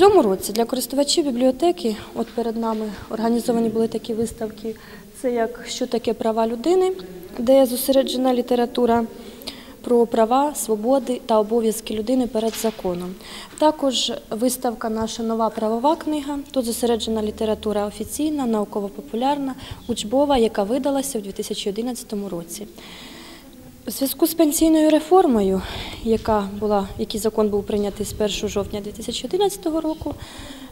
цьому році для користувачів бібліотеки, от перед нами організовані були такі виставки. Це як що таке права людини, де зосереджена література про права, свободи та обов'язки людини перед законом. Також виставка наша нова правова книга. Тут зосереджена література офіційна, науково-популярна, учбова, яка видалася у 2011 році. У зв'язку з пенсійною реформою, яка була, який закон був прийнятий з 1 жовтня 2011 року,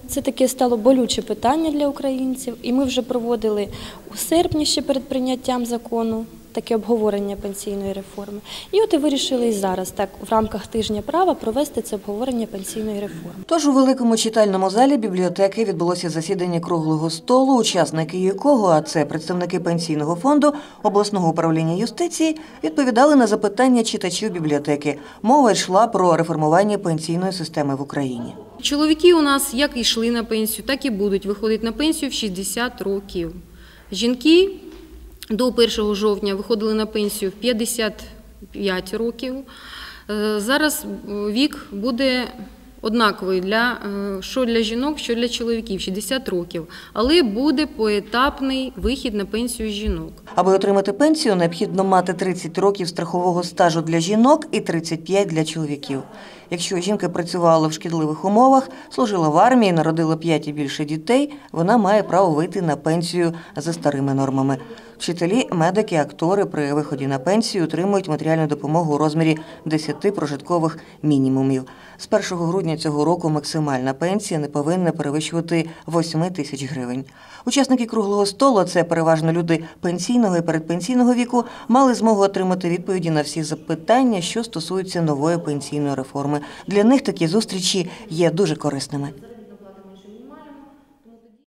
це таке стало болюче питання для українців, і ми вже проводили у серпні ще перед прийняттям закону таке обговорення пенсійної реформи. І от і вирішили і зараз, так в рамках тижня права, провести це обговорення пенсійної реформи. Тож у великому читальному залі бібліотеки відбулося засідання круглого столу, учасники якого, а це представники пенсійного фонду обласного управління юстиції, відповідали на запитання читачів бібліотеки. Мова йшла про реформування пенсійної системи в Україні. Чоловіки у нас як йшли на пенсію, так і будуть виходити на пенсію в 60 років. Жінки до 1 жовтня виходили на пенсію в 55 років. Е, Зараз вік буде однаковий для е, що для жінок, що для чоловіків 60 років, але буде поетапний вихід на пенсію жінок. Аби отримати пенсію, необхідно мати 30 років страхового стажу для жінок і 35 для чоловіків. Якщо жінка працювала в шкідливих умовах, служила в армії, народила 5 і більше дітей, вона має право вийти на пенсію за старими нормами. Вчителі, медики, актори при виході на пенсію отримують матеріальну допомогу у розмірі 10 прожиткових мінімумів. З 1 грудня цього року максимальна пенсія не повинна перевищувати 8 тисяч гривень. Учасники круглого столу, це переважно люди пенсійного і передпенсійного віку, мали змогу отримати відповіді на всі запитання, що стосуються нової пенсійної реформи. Для них такі зустрічі є дуже корисними.